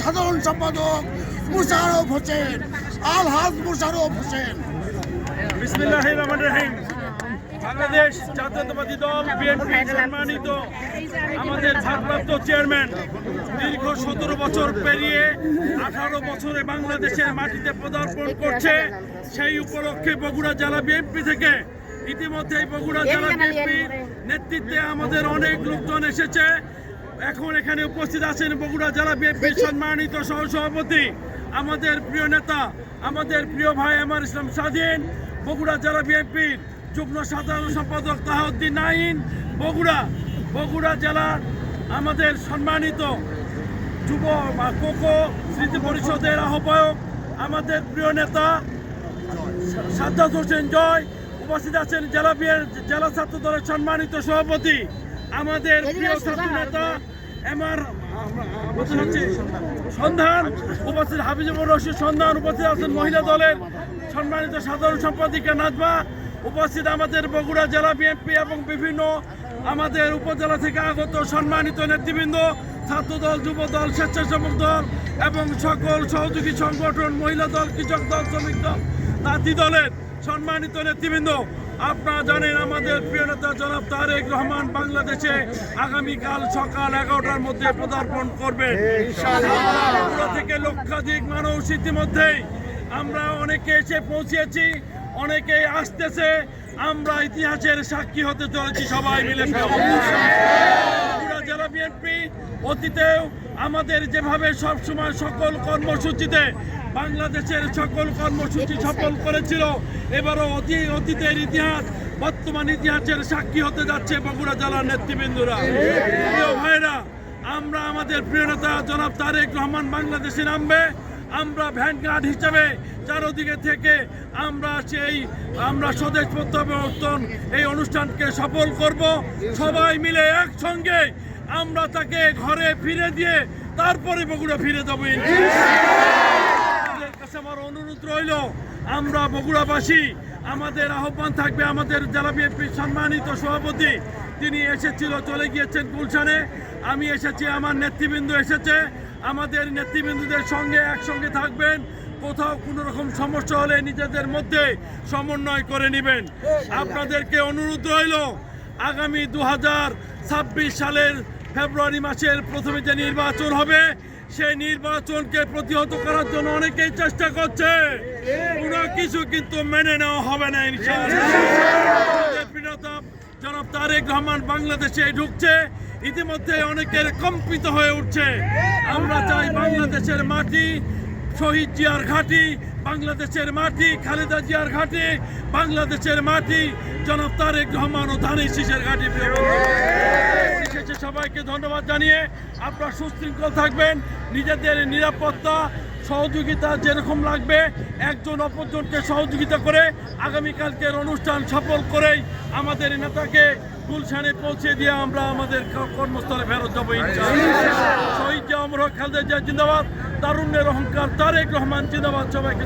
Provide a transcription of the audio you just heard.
সাধারণ সম্পাদক মুশারফ হোসেন আলহাজ মুশারফ হোসেন। বাংলাদেশ জাতীয়তাবাদী দল বিএনপি সম্মানিত আমাদের ভারপ্রাপ্ত চেয়ারম্যান, দীর্ঘ সতেরো বছর পেরিয়ে আঠারো বছরে বাংলাদেশের মাটিতে পদার্পণ করছে সেই উপলক্ষে বগুড়া জেলা বিএনপি থেকে ইতিমধ্যেই বগুড়া জেলা বিএনপির নেতৃত্বে আমাদের অনেক লোকজন এসেছে। এখন এখানে উপস্থিত আছেন বগুড়া জেলা বিএনপির সম্মানিত সহসভাপতি আমাদের প্রিয় নেতা আমাদের প্রিয় ভাই আমার ইসলাম স্বাধীন বগুড়া জেলা বিএনপির যুগ্ম সাধারণ সম্পাদক তাহাউদ্দিন নাইন বগুড়া বগুড়া জেলার আমাদের সম্মানিত যুব বা কোকো স্মৃতি পরিষদের আহ্বায়ক আমাদের প্রিয় নেতা সাদ্দাত হোসেন জয় উপস্থিত আছেন জেলা জেলা ছাত্র দলের সম্মানিত সভাপতি আমাদের প্রিয় ছাত্র নেতা এমআর সন্ধান, উপস্থিত হাবিজুর রশিদ সন্ধান, উপস্থিত আছেন মহিলা দলের সম্মানিত সাধারণ সম্পাদিকা নাজমা, উপস্থিত আমাদের বগুড়া জেলা বিএনপি এবং বিভিন্ন আমাদের উপজেলা থেকে আগত সম্মানিত নেতৃবৃন্দ ছাত্র দল যুব দল স্বেচ্ছাসেবক দল এবং সকল সহযোগী সংগঠন, মহিলা দল, কৃষক দল, শ্রমিক দল তাঁতি দলের সম্মানিত নেতৃবৃন্দ আপনারা জানেন আমাদের প্রিয় নেতা জনাব তারেক রহমান বাংলাদেশে আগামীকাল সকাল এগারোটার মধ্যে পদার্পণ করবেন। থেকে লক্ষাধিক মানুষ ইতিমধ্যেই আমরা অনেকে এসে পৌঁছেছি অনেকে আসতেছে আমরা ইতিহাসের সাক্ষী হতে চলেছি সবাই মিলে জেলা বিএনপি অতীতেও আমাদের যেভাবে সবসময় সকল কর্মসূচিতে বাংলাদেশের সকল কর্মসূচি সফল করেছিল, এবারও অতি অতীতের ইতিহাস, বর্তমান ইতিহাসের সাক্ষী হতে যাচ্ছে বগুড়া জেলার নেতৃবৃন্দরা। প্রিয় ভাইরা, আমরা আমাদের প্রিয় নেতা জনাব তারেক রহমান বাংলাদেশে নামবে, আমরা ভ্যানগার্ড হিসাবে চারোদিকে থেকে আমরা সেই, আমরা স্বদেশ প্রত্যাবর্তন এই অনুষ্ঠানকে সফল করব। সবাই মিলে একসঙ্গে আমরা তাকে ঘরে ফিরে দিয়ে তারপরে বগুড়া ফিরে যাব কাছে আমার অনুরোধ রইল, আমরা বগুড়াবাসী, আমাদের আহ্বান থাকবে আমাদের জেলা বিএনপির সম্মানিত সভাপতি, তিনি এসেছিল, চলে গিয়েছেন গুলশানে, আমি এসেছি, আমার নেতৃবৃন্দ এসেছে, আমাদের নেতৃবৃন্দদের সঙ্গে একসঙ্গে থাকবেন, কোথাও কোনো রকম সমস্যা হলে নিজেদের মধ্যে সমন্বয় করে নেবেন। আপনাদেরকে অনুরোধ রইল, আগামী দু সালের ফেব্রুয়ারি মাসের প্রথমে যে নির্বাচন হবে, সেই নির্বাচনকে প্রতিহত করার জন্য অনেকেই চেষ্টা করছে। কোনো কিছু কিন্তু মেনে নেওয়া হবে না জনাব তারেক রহমান বাংলাদেশে ঢুকছে। ইতিমধ্যে অনেকের কম্পিত হয়ে উঠছে। আমরা চাই বাংলাদেশের মাটি, শহীদ জিয়ার ঘাঁটি, বাংলাদেশের মাটি, খালেদা জিয়ার ঘাঁটি, বাংলাদেশের মাটি, জনাব তারেক রহমান ও ধানের শীষের ঘাঁটি সবাইকে ধন্যবাদ জানিয়ে আপনারা সুশৃঙ্খল থাকবেন নিজেদের নিরাপত্তা সহযোগিতা যেরকম লাগবে একজন অপরজনকে সহযোগিতা করে আগামীকালকের অনুষ্ঠান সফল করেই আমাদের নেতাকে গুলশানে পৌঁছে দিয়ে আমরা আমাদের কর্মস্থলে ফেরত যাব। শহীদ জিয়া অমর হক খালেদা জিয়া জিন্দাবাদ তারুণ্যের অহংকার তারেক রহমান জিন্দাবাদ সবাইকে।